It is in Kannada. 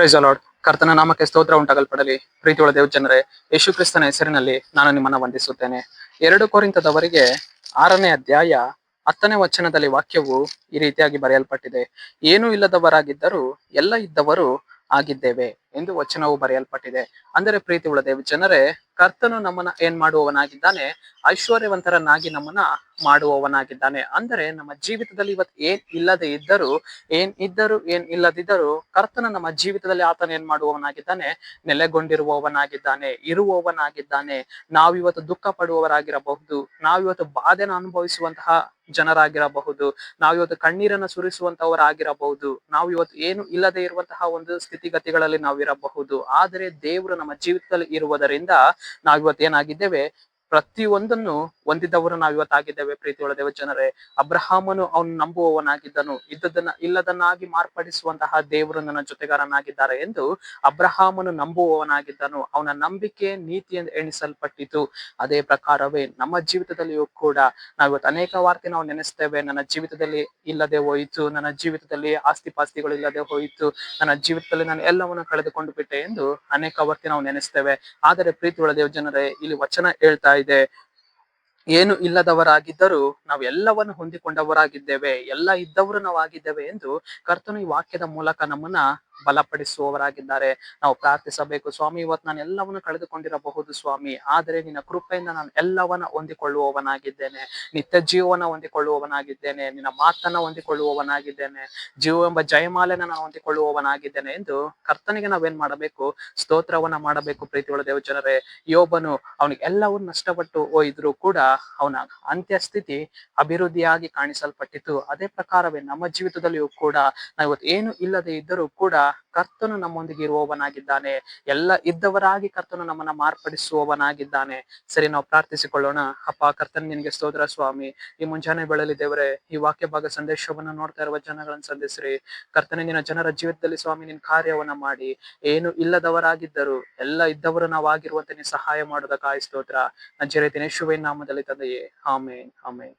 ಪ್ರೈಸ್ ಅಲಾಡ್ ಕರ್ತನ ನಾಮಕ್ಕೆ ಸ್ತೋತ್ರ ಉಂಟಾಗಲ್ಪಡಲಿ. ಪ್ರೀತಿಯೊಳ ದೇವ್ ಜನರೇ, ಯೇಸು ಕ್ರಿಸ್ತನ ಹೆಸರಿನಲ್ಲಿ ನಾನು ನಿಮ್ಮನ್ನ ವಂದಿಸುತ್ತೇನೆ. ಎರಡು ಕೋರಿಂತದವರಿಗೆ ಆರನೇ ಅಧ್ಯಾಯ ಹತ್ತನೇ ವಚನದಲ್ಲಿ ವಾಕ್ಯವು ಈ ರೀತಿಯಾಗಿ ಬರೆಯಲ್ಪಟ್ಟಿದೆ. ಏನೂ ಇಲ್ಲದವರಾಗಿದ್ದರೂ ಎಲ್ಲ ಇದ್ದವರು ಆಗಿದ್ದೇವೆ ಎಂದು ವಚನವು ಬರೆಯಲ್ಪಟ್ಟಿದೆ. ಅಂದರೆ ಪ್ರೀತಿ ಉಳದೇವ್ ದೇವ್ ಜನರೇ ಕರ್ತನು ನಮ್ಮನ್ನ ಏನ್ ಮಾಡುವವನಾಗಿದ್ದಾನೆ? ಐಶ್ವರ್ಯವಂತರನ್ನಾಗಿ ನಮ್ಮನ್ನ ಮಾಡುವವನಾಗಿದ್ದಾನೆ. ಅಂದರೆ ನಮ್ಮ ಜೀವಿತದಲ್ಲಿ ಇವತ್ತು ಏನ್ ಇಲ್ಲದೆ ಇದ್ದರೂ, ಏನ್ ಇದ್ದರೂ, ಏನ್ ಇಲ್ಲದಿದ್ದರೂ ಕರ್ತನ ನಮ್ಮ ಜೀವಿತದಲ್ಲಿ ಆತನ ಏನ್ ಮಾಡುವವನಾಗಿದ್ದಾನೆ? ನೆಲೆಗೊಂಡಿರುವವನಾಗಿದ್ದಾನೆ, ಇರುವವನಾಗಿದ್ದಾನೆ. ನಾವಿವತ್ತು ದುಃಖ ಪಡುವವರಾಗಿರಬಹುದು. ನಾವಿವತ್ತು ಬಾಧೆನ ಅನುಭವಿಸುವಂತಹ ಜನರಾಗಿರಬಹುದು. ನಾವಿವತ್ತು ಕಣ್ಣೀರನ್ನು ಸುರಿಸುವಂತವರಾಗಿರಬಹುದು. ನಾವು ಇವತ್ತು ಏನು ಇಲ್ಲದೆ ಇರುವಂತಹ ಒಂದು ಸ್ಥಿತಿಗತಿಗಳಲ್ಲಿ ನಾವಿರಬಹುದು. ಆದರೆ ದೇವರು ನಮ್ಮ ಜೀವಿತದಲ್ಲಿ ಇರುವುದರಿಂದ ನಾವಿವತ್ತು ಏನಾಗಿದ್ದೇವೆ ಪ್ರತಿಯೊಂದನ್ನು ಹೊಂದಿದವರು ನಾವು ಇವತ್ತಾಗಿದ್ದೇವೆ ಪ್ರೀತಿಯೊಳ ದೇವ ಜನರೇ ಅಬ್ರಹಾಮನು ಅವನು ನಂಬುವವನಾಗಿದ್ದನು. ಇದ್ದದನ್ನ, ಇಲ್ಲದನ್ನಾಗಿ ಮಾರ್ಪಡಿಸುವಂತಹ ದೇವರು ನನ್ನ ಜೊತೆಗಾರನಾಗಿದ್ದಾರೆ ಎಂದು ಅಬ್ರಹಾಮನು ನಂಬುವವನಾಗಿದ್ದನು. ಅವನ ನಂಬಿಕೆ ನೀತಿ ಎಂದು ಎಣಿಸಲ್ಪಟ್ಟಿತು. ಅದೇ ಪ್ರಕಾರವೇ ನಮ್ಮ ಜೀವಿತದಲ್ಲಿಯೂ ಕೂಡ ನಾವು ಇವತ್ತು ಅನೇಕ ವಾರ್ತೆ ನಾವು ನೆನೆಸ್ತೇವೆ. ನನ್ನ ಜೀವಿತದಲ್ಲಿ ಇಲ್ಲದೆ ಹೋಯಿತು. ನನ್ನ ಜೀವಿತದಲ್ಲಿ ಆಸ್ತಿ ಪಾಸ್ತಿಗಳು ಇಲ್ಲದೆ ಹೋಯಿತು. ನನ್ನ ಜೀವಿತದಲ್ಲಿ ನಾನು ಎಲ್ಲವನ್ನು ಕಳೆದುಕೊಂಡು ಬಿಟ್ಟೆ ಎಂದು ಅನೇಕ ವಾರ್ತೆ ನಾವು ನೆನೆಸ್ತೇವೆ. ಆದರೆ ಪ್ರೀತಿಯುಳ್ಳ ದೇವ ಜನರೇ ಇಲ್ಲಿ ವಚನ ಹೇಳ್ತಾ ಇದೆ. ಏನು ಇಲ್ಲದವರಾಗಿದ್ದರೂ ನಾವು ಎಲ್ಲವನ್ನು ಹೊಂದಿಕೊಂಡವರಾಗಿದ್ದೇವೆ, ಎಲ್ಲ ಇದ್ದವರು ನಾವು ಆಗಿದ್ದೇವೆ ಎಂದು ಕರ್ತನು ಈ ವಾಕ್ಯದ ಮೂಲಕ ನಮ್ಮನ್ನ ಬಲಪಡಿಸುವವರಾಗಿದ್ದಾರೆ. ನಾವು ಪ್ರಾರ್ಥಿಸಬೇಕು. ಸ್ವಾಮಿ, ಇವತ್ತು ನಾನು ಎಲ್ಲವನ್ನು ಕಳೆದುಕೊಂಡಿರಬಹುದು ಸ್ವಾಮಿ. ಆದರೆ ನಿನ್ನ ಕೃಪೆಯಿಂದ ನಾನು ಎಲ್ಲವನ್ನ ಹೊಂದಿಕೊಳ್ಳುವವನಾಗಿದ್ದೇನೆ. ನಿತ್ಯ ಜೀವನ ಹೊಂದಿಕೊಳ್ಳುವವನಾಗಿದ್ದೇನೆ. ನಿನ್ನ ಮಾತನ್ನ ಹೊಂದಿಕೊಳ್ಳುವವನಾಗಿದ್ದೇನೆ. ಜೀವ ಎಂಬ ಜಯಮಾಲೆನ ನಾನು ಹೊಂದಿಕೊಳ್ಳುವವನಾಗಿದ್ದೇನೆ ಎಂದು ಕರ್ತನಿಗೆ ನಾವೇನ್ ಮಾಡಬೇಕು? ಸ್ತೋತ್ರವನ್ನ ಮಾಡಬೇಕು ಪ್ರೀತಿಯೊಳ ದೇವ ಜನರೇ. ಯೋಬನು ಅವನಿಗೆ ಎಲ್ಲವನ್ನು ನಷ್ಟಪಟ್ಟು ಹೋಯಿದ್ರು ಕೂಡ ಅವನ ಅಂತ್ಯಸ್ಥಿತಿ ಅಭಿವೃದ್ಧಿಯಾಗಿ ಕಾಣಿಸಲ್ಪಟ್ಟಿತು. ಅದೇ ಪ್ರಕಾರವೇ ನಮ್ಮ ಜೀವಿತದಲ್ಲಿಯೂ ಕೂಡ ನಾವು ಇವತ್ತು ಏನು ಇಲ್ಲದೆ ಇದ್ದರೂ ಕೂಡ ಕರ್ತನು ನಮ್ಮೊಂದಿಗೆ ಇರುವವನಾಗಿದ್ದಾನೆ. ಎಲ್ಲ ಇದ್ದವರಾಗಿ ಕರ್ತನು ನಮ್ಮನ್ನ ಮಾರ್ಪಡಿಸುವವನಾಗಿದ್ದಾನೆ. ಸರಿ, ನಾವು ಪ್ರಾರ್ಥಿಸಿಕೊಳ್ಳೋಣ. ಅಪ್ಪ, ಕರ್ತನ್ ನಿನಗೆ ಸ್ತೋತ್ರ ಸ್ವಾಮಿ. ಈ ಮುಂಜಾನೆ ಬೆಳಲಿ ದೇವರೇ, ಈ ವಾಕ್ಯ ಭಾಗ ಸಂದೇಶವನ್ನು ನೋಡ್ತಾ ಇರುವ ಜನಗಳನ್ನು ಸಂಧಿಸ್ರಿ. ಕರ್ತನೆ, ನಿನ್ನ ಜನರ ಜೀವಿತದಲ್ಲಿ ಸ್ವಾಮಿ ನಿನ್ ಕಾರ್ಯವನ್ನ ಮಾಡಿ. ಏನು ಇಲ್ಲದವರಾಗಿದ್ದರು, ಎಲ್ಲ ಇದ್ದವರು ನಾವಾಗಿರುವಂತೆ ಸಹಾಯ ಸಹಾಯ ಮಾಡೋದಕ್ಕಾಯಿ ಸ್ತೋತ್ರ. ನಜ್ಜರೆ ದಿನೇಶುವೆ ನಾಮದಲ್ಲಿ ತಂದೆಯೇ. ಆಮೇನ್ ಆಮೇನ್.